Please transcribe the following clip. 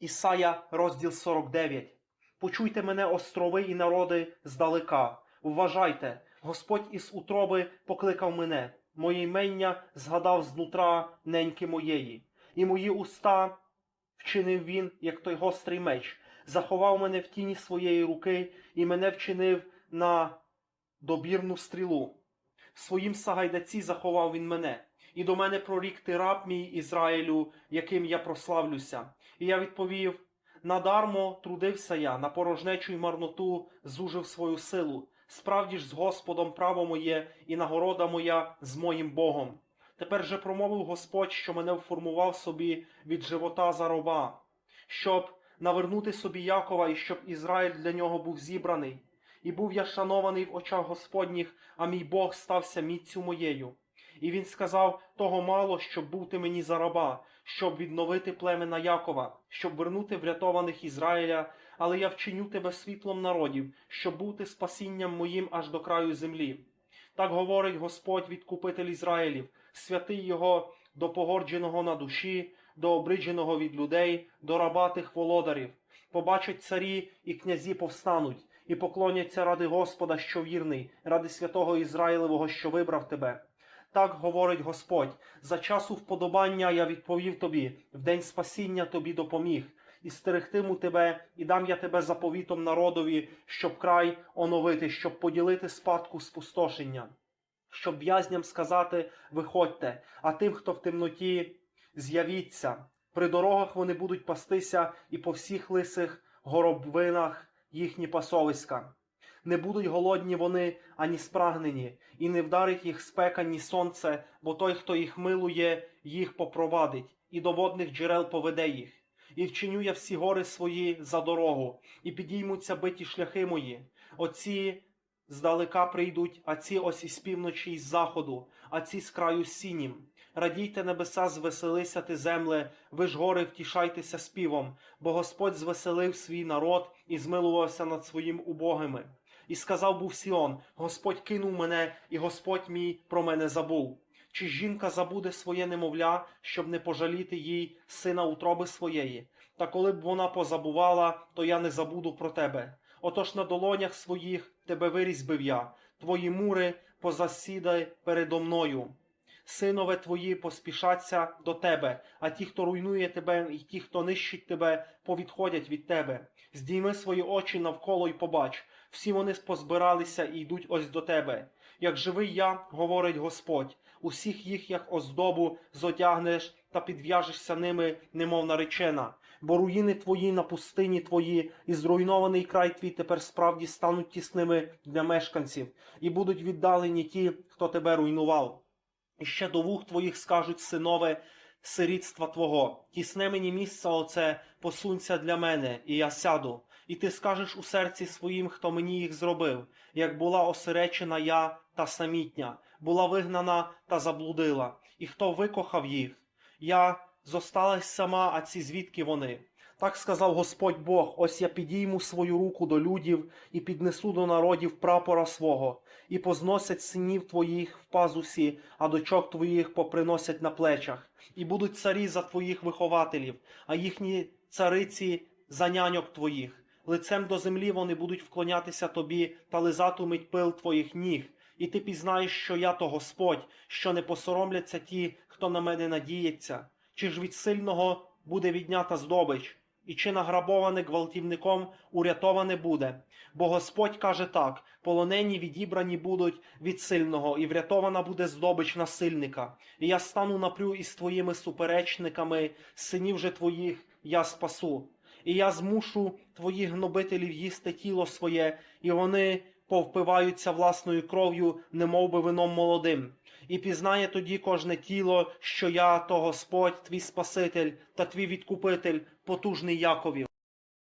Ісая, розділ 49. Почуйте мене, острови і народи, здалека. Вважайте, Господь із утроби покликав мене, моє ймення згадав знутра неньки моєї, і мої уста вчинив він, як той гострий меч, заховав мене в тіні своєї руки, і мене вчинив на добірну стрілу. В своїм сагайдаці заховав він мене, і до мене прорік ти раб мій Ізраїлю, яким я прославлюся. І я відповів: надармо трудився я, на порожнечу й марноту зужив свою силу. Справді ж з Господом право моє і нагорода моя з моїм Богом. Тепер же промовив Господь, що мене вформував собі від живота за роба, щоб навернути собі Якова і щоб Ізраїль для нього був зібраний. І був я шанований в очах Господніх, а мій Бог стався міцю моєю. І він сказав: того мало, щоб бути мені за раба, щоб відновити племена Якова, щоб вернути врятованих Ізраїля, але я вчиню тебе світлом народів, щоб бути спасінням моїм аж до краю землі. Так говорить Господь, відкупитель Ізраїлів, святий його до погордженого на душі, до обридженого від людей, до раба тих володарів. Побачать царі і князі повстануть, і поклоняться ради Господа, що вірний, ради святого Ізраїлевого, що вибрав тебе. Так говорить Господь: за часу вподобання я відповів тобі, в день спасіння тобі допоміг, і стерегтиму тебе, і дам я тебе заповітом народові, щоб край оновити, щоб поділити спадку спустошення, щоб в'язням сказати: виходьте, а тим, хто в темноті, з'явіться. При дорогах вони будуть пастися, і по всіх лисих горобвинах їхні пасовиська. Не будуть голодні вони ані спрагнені, і не вдарить їх спека, ні сонце, бо той, хто їх милує, їх попровадить, і до водних джерел поведе їх. І вчиню я всі гори свої за дорогу, і підіймуться биті шляхи мої. Оці здалека прийдуть, а ці ось із півночі із заходу, а ці з краю сінім. Радійте небеса, звеселися ти земле, ви ж гори втішайтеся співом, бо Господь звеселив свій народ і змилувався над своїм убогими. І сказав був Сіон: Господь кинув мене, і Господь мій про мене забув. Чи жінка забуде своє немовля, щоб не пожаліти їй сина утроби своєї? Та коли б вона позабувала, то я не забуду про тебе. Отож на долонях своїх тебе вирізбив я, твої мури позасідай передо мною. Синове твої поспішаться до тебе, а ті, хто руйнує тебе, і ті, хто нищить тебе, повідходять від тебе. Здійми свої очі навколо й побач, всі вони позбиралися і йдуть ось до тебе. Як живий я, говорить Господь, усіх їх, як оздобу, зодягнеш та підв'яжешся ними, немов наречена. Бо руїни твої на пустині твої, і зруйнований край твій тепер справді стануть тісними для мешканців, і будуть віддалені ті, хто тебе руйнував. І ще до вух твоїх скажуть синове сирітства твого. Тісне мені місце оце, посунься для мене, і я сяду. І ти скажеш у серці своїм, хто мені їх зробив, як була осеречена я та самітня, була вигнана та заблудила, і хто викохав їх. Я зосталась сама, а ці звідки вони? Так сказав Господь Бог: ось я підійму свою руку до людів і піднесу до народів прапора свого, і позносять синів твоїх в пазусі, а дочок твоїх поприносять на плечах, і будуть царі за твоїх вихователів, а їхні цариці за няньок твоїх. Лицем до землі вони будуть вклонятися тобі та лизатимуть пил твоїх ніг. І ти пізнаєш, що я то Господь, що не посоромляться ті, хто на мене надіється. Чи ж від сильного буде віднята здобич, і чи награбоване гвалтівником урятоване буде? Бо Господь каже так: полонені відібрані будуть від сильного, і врятована буде здобич насильника. І я стану напрю із твоїми суперечниками, синів же твоїх я спасу. І я змушу твоїх гнобителів їсти тіло своє, і вони повпиваються власною кров'ю, немов би вином молодим. І пізнає тоді кожне тіло, що я то Господь, твій Спаситель та твій відкупитель, потужний Яковів.